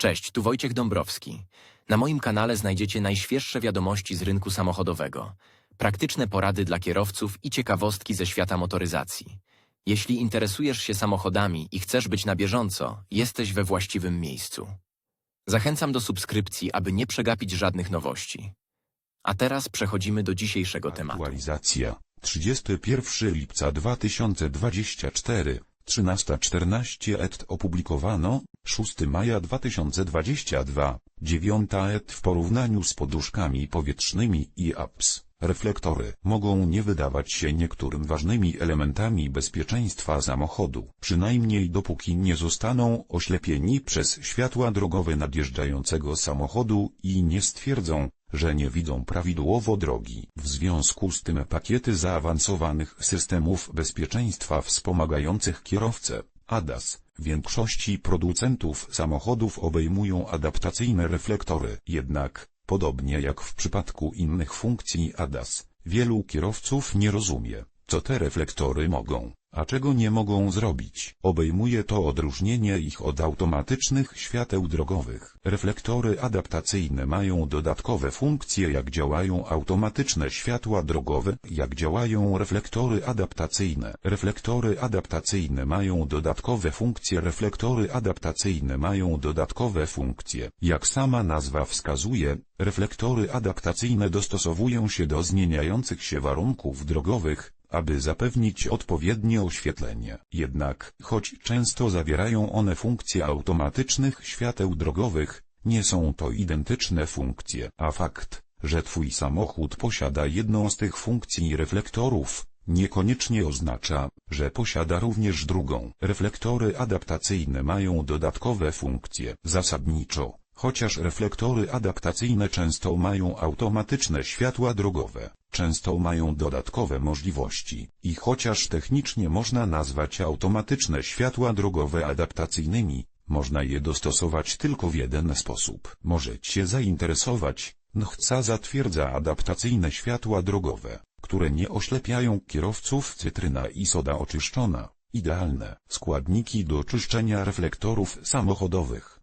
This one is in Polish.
Cześć, tu Wojciech Dąbrowski. Na moim kanale znajdziecie najświeższe wiadomości z rynku samochodowego, praktyczne porady dla kierowców i ciekawostki ze świata motoryzacji. Jeśli interesujesz się samochodami i chcesz być na bieżąco, jesteś we właściwym miejscu. Zachęcam do subskrypcji, aby nie przegapić żadnych nowości. A teraz przechodzimy do dzisiejszego tematu. Aktualizacja 31 lipca 2024 13.14 et opublikowano 6 maja 2022 9 et w porównaniu z poduszkami powietrznymi i apps. Reflektory mogą nie wydawać się niektórym ważnymi elementami bezpieczeństwa samochodu, przynajmniej dopóki nie zostaną oślepieni przez światła drogowe nadjeżdżającego samochodu i nie stwierdzą, że nie widzą prawidłowo drogi. W związku z tym pakiety zaawansowanych systemów bezpieczeństwa wspomagających kierowcę, ADAS, większości producentów samochodów obejmują adaptacyjne reflektory. Jednak, podobnie jak w przypadku innych funkcji ADAS, wielu kierowców nie rozumie, co te reflektory mogą, a czego nie mogą zrobić. Obejmuje to odróżnienie ich od automatycznych świateł drogowych. Reflektory adaptacyjne mają dodatkowe funkcje jak działają automatyczne światła drogowe, jak działają reflektory adaptacyjne. Reflektory adaptacyjne mają dodatkowe funkcje. Reflektory adaptacyjne mają dodatkowe funkcje. Jak sama nazwa wskazuje, reflektory adaptacyjne dostosowują się do zmieniających się warunków drogowych, aby zapewnić odpowiednie oświetlenie. Jednak, choć często zawierają one funkcje automatycznych świateł drogowych, nie są to identyczne funkcje, a fakt, że Twój samochód posiada jedną z tych funkcji reflektorów, niekoniecznie oznacza, że posiada również drugą. Reflektory adaptacyjne mają dodatkowe funkcje. Zasadniczo, chociaż reflektory adaptacyjne często mają automatyczne światła drogowe, często mają dodatkowe możliwości. I chociaż technicznie można nazwać automatyczne światła drogowe adaptacyjnymi, można je dostosować tylko w jeden sposób. Może Cię zainteresować, NHCA zatwierdza adaptacyjne światła drogowe, które nie oślepiają kierowców cytryna i soda oczyszczona. Idealne składniki do czyszczenia reflektorów samochodowych.